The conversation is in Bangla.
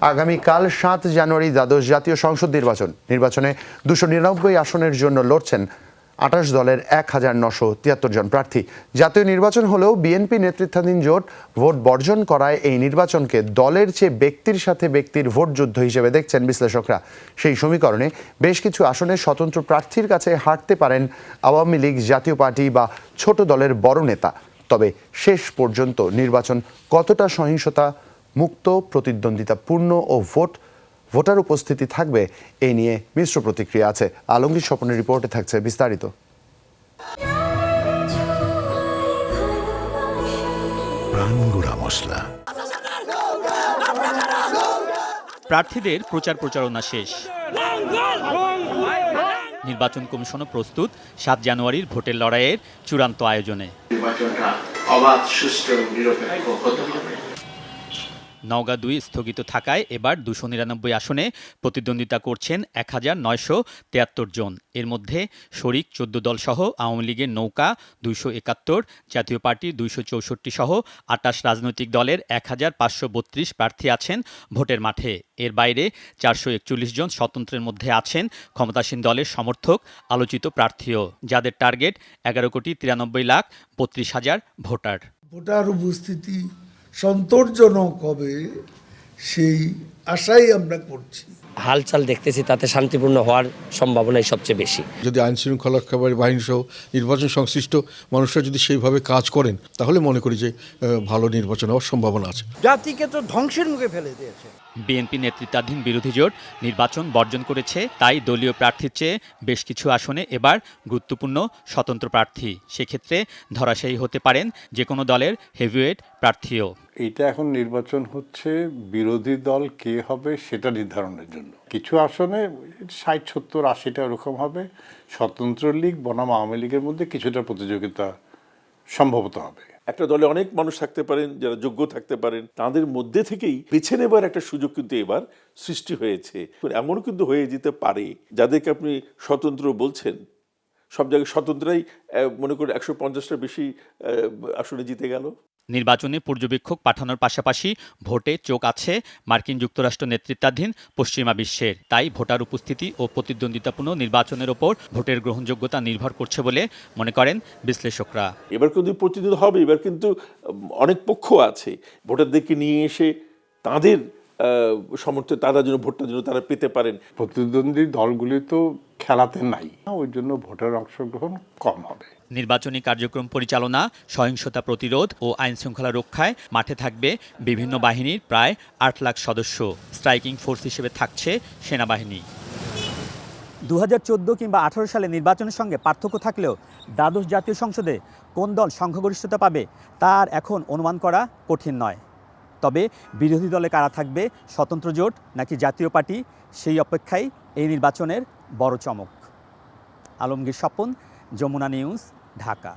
আগামীকাল সাত জানুয়ারি দ্বাদশ জাতীয় সংসদ নির্বাচন। নির্বাচনে দুশো নিরানব্বই আসনের জন্য লড়ছেন আঠাশ দলের এক হাজার নশো তিয়াত্তর জন প্রার্থী। জাতীয় নির্বাচন হলেও বিএনপি নেতৃত্বাধীন জোট ভোট বর্জন করায় এই নির্বাচনকে দলের চেয়ে ব্যক্তির সাথে ব্যক্তির ভোট যুদ্ধ হিসেবে দেখছেন বিশ্লেষকরা। সেই সমীকরণে বেশ কিছু আসনে স্বতন্ত্র প্রার্থীর কাছে হারতে পারেন আওয়ামী লীগ জাতীয় পার্টি বা ছোট দলের বড় নেতা। তবে শেষ পর্যন্ত নির্বাচন কতটা সহিংসতা মুক্ত প্রতিদ্বন্দ্বিতাপূর্ণ ও ভোট ভোটার উপস্থিতি থাকবে এই নিয়ে মিশ্র প্রতিক্রিয়া আছে। আলমগীর স্বপনের রিপোর্টে থাকছে বিস্তারিত। প্রাণগুড়া মশলা। প্রার্থীদের প্রচার প্রচারণা শেষ। নির্বাচন কমিশনও প্রস্তুত সাত জানুয়ারির ভোটের লড়াইয়ের চূড়ান্ত আয়োজনে। নির্বাচনটা অবাধ সুষ্ঠু নিরপেক্ষ হতে হবে নওগাঁ দুই স্থগিত থাকায় এবার দুশো নিরানব্বই আসনে প্রতিদ্বন্দ্বিতা করছেন এক হাজার নয়শো তেয়াত্তর জন। এর মধ্যে শরিক চোদ্দ দল সহ আওয়ামী লীগের নৌকা দুইশো একাত্তর, জাতীয় পার্টি দুইশো চৌষট্টি সহ আটাশ রাজনৈতিক দলের এক হাজার পাঁচশো বত্রিশ প্রার্থী আছেন ভোটের মাঠে। এর বাইরে চারশো একচল্লিশ জন স্বতন্ত্রের মধ্যে আছেন ক্ষমতাসীন দলের সমর্থক, আলোচিত প্রার্থীও, যাদের টার্গেট এগারো কোটি তিরানব্বই লাখ বত্রিশ হাজার ভোটার। ভোটার উপস্থিতি সন্তোষজনক হবে সেই আশাই আমরা করছি। হালচাল দেখতেছি তাতে শান্তিপূর্ণ হওয়ার সম্ভাবনাই সবচেয়ে বেশি। যদি আইন শৃঙ্খলা রক্ষাকারী বাহিনী সহ নির্বাচন সংশ্লিষ্ট মানুষরা যদি সেইভাবে কাজ করেন তাহলে মনে করি যে ভালো নির্বাচন হওয়ার সম্ভাবনা আছে। জাতিকে তো ধ্বংসের মুখে ফেলে দিয়েছে। বিএনপি নেতৃত্বাধীন বিরোধী জোট নির্বাচন বর্জন করেছে, তাই দলীয় প্রার্থীর চেয়ে বেশ কিছু আসনে এবার গুরুত্বপূর্ণ স্বতন্ত্র প্রার্থী। সেক্ষেত্রে ধরাশায়ী হতে পারেন যে কোনো দলের হেভিওয়েট প্রার্থীও। এটা এখন নির্বাচন হচ্ছে, বিরোধী দল কে হবে সেটা নির্ধারণের জন্য। কিছু আসনে ষাট, সত্তর, আশিটা ওরকম হবে। স্বতন্ত্র লীগ, বনাম আওয়ামী লীগের মধ্যে কিছুটা প্রতিযোগিতা সম্ভবত হবে। একটা দলে অনেক মানুষ থাকতে পারেন, যারা যোগ্য থাকতে পারেন, তাদের মধ্যে থেকেই বেছে নেবার একটা সুযোগ কিন্তু এবার সৃষ্টি হয়েছে। এমন কিন্তু হয়ে যেতে পারে, যাদেরকে আপনি স্বতন্ত্র বলছেন। সব জায়গায় স্বতন্ত্রাই মনে করি একশো পঞ্চাশটা বেশি আসনে জিতে গেল। নির্বাচনে পর্যবেক্ষক পাঠানোর পাশাপাশি ভোটে চোখ আছে মার্কিন যুক্তরাষ্ট্র নেতৃত্বাধীন পশ্চিমা বিশ্বের। তাই ভোটার উপস্থিতি ও প্রতিদ্বন্দ্বিতাপূর্ণ নির্বাচনের ওপর ভোটের গ্রহণযোগ্যতা নির্ভর করছে বলে মনে করেন বিশ্লেষকরা। এবার কিন্তু প্রতিদ্বন্দ্বিতা হবে, এবার কিন্তু অনেক পক্ষ আছে ভোটারদেরকে নিয়ে এসে তাদের আহ, সমর্থন তারা যেন ভোটটা যেন তারা পেতে পারেন। প্রতিদ্বন্দ্বী দলগুলি তো খেলাতে নাই ওই জন্য ভোটার অংশগ্রহণ কম হবে। নির্বাচনী কার্যক্রম পরিচালনা সহিংসতা প্রতিরোধ ও আইন শৃঙ্খলা রক্ষায় মাঠে থাকবে বিভিন্ন বাহিনীর প্রায় আট লাখ সদস্য। স্ট্রাইকিং ফোর্স হিসেবে থাকছে সেনাবাহিনী। দু হাজার চোদ্দ কিংবা আঠারো সালে নির্বাচনের সঙ্গে পার্থক্য থাকলেও দ্বাদশ জাতীয় সংসদে কোন দল সংখ্যাগরিষ্ঠতা পাবে তার এখন অনুমান করা কঠিন নয়। তবে বিরোধী দলে কারা থাকবে? স্বতন্ত্র জোট নাকি জাতীয় পার্টি? সেই অপেক্ষায় এই নির্বাচনের বড় চমক। আলমগীর স্বপন, যমুনা নিউজ, ঢাকা।